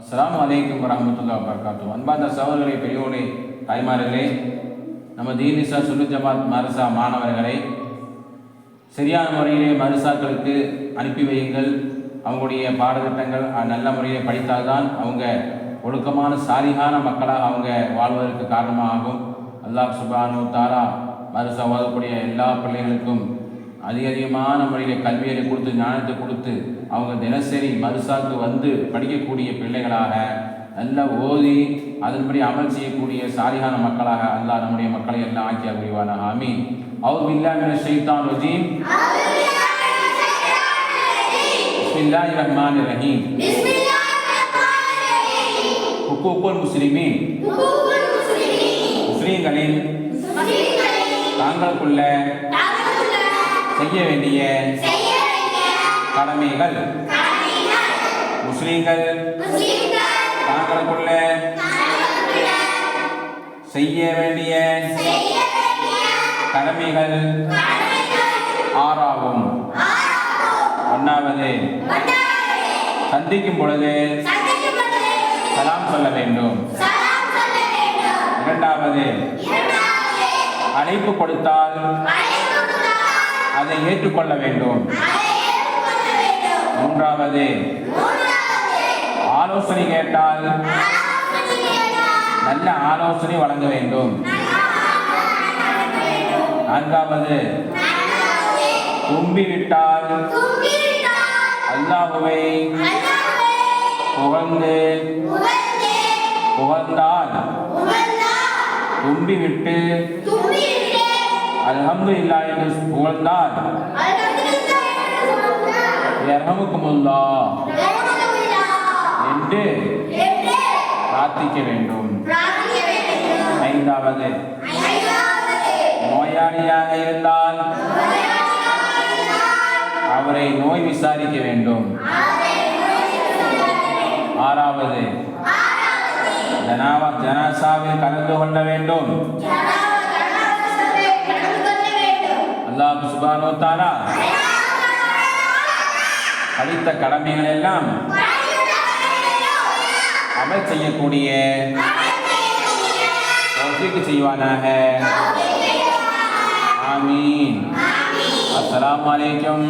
அஸ்லாம் அலைக்கும் வரமத்துல்லா வபரகாத்து அன்பார்ந்த சகோதரர்களே பெரியோர்களே தாய்மார்களே நம்ம தீனிசா சுனி ஜமாத் மரசா மாணவர்களை சரியான முறையிலே மருசாக்களுக்கு அனுப்பி வையுங்கள். அவங்களுடைய பாடத்திட்டங்கள் நல்ல முறையில் படித்தால்தான் அவங்க ஒழுக்கமான சாலிகான மக்களாக அவங்க வாழ்வதற்கு காரணமாகும். அல்லாஹ் சுபானு தாரா மருசா ஓதக்கூடிய எல்லா பிள்ளைகளுக்கும் அதிக அதிகமான முறையில் கல்வியை கொடுத்து ஞானத்தை கொடுத்து அவங்க தினசரி மருசாக்கு வந்து படிக்கக்கூடிய பிள்ளைகளாக நல்லா ஓதி அதன்படி அமல் செய்யக்கூடிய சாலிகான மக்களாக அல்லாஹ் நம்முடைய மக்களை எல்லாம் ஆக்கியா புரிவானாக. ஆமீன். அவுது பில்லாஹ் மினஷ் ஷைத்தானிர் ரஜீம். பிஸ்மில்லாஹிர் ரஹ்மானிர் ரஹீம். ஹுக்கூக்குல் முஸ்லிமீன். முஸ்லீம்களின் தாங்களுக்குள்ள செய்ய வேண்டிய கடமைகள். முஸ்லீம்கள் தாங்களுக்குள்ள செய்ய வேண்டிய கடமைகள் ஆறாகும். ஒன்றாவது சந்திக்கும் பொழுது சலாம் சொல்ல வேண்டும். இரண்டாவது அழைப்பு கொடுத்தால் அதை ஏற்றுக்கொள்ள வேண்டும். மூன்றாவது ஆலோசனை கேட்டால் நல்ல ஆலோசனை வழங்க வேண்டும். நான்காவது தும்பிவிட்டால் அல்லாஹுவை புகழ்ந்து புகழ்ந்தால் தும்பிவிட்டு அல்ஹம்து இல்லா என்று இரஹமுக்குமுல்லா என்று பிரார்த்திக்க வேண்டும். ஐந்தாவது நோயாளியாக இருந்தால் அவரை நோய் விசாரிக்க வேண்டும். ஆறாவது ஜனாவா ஜனாசாவில் கலந்து கொள்ள வேண்டும். அல்லாஹ் சுபானோ தாலா படித்த கடமைகள் எல்லாம் அமல் செய்யக்கூடிய தௌஃபீக் செய்வானாக ஆமீன் அஸ்ஸலாமு அலைக்கும்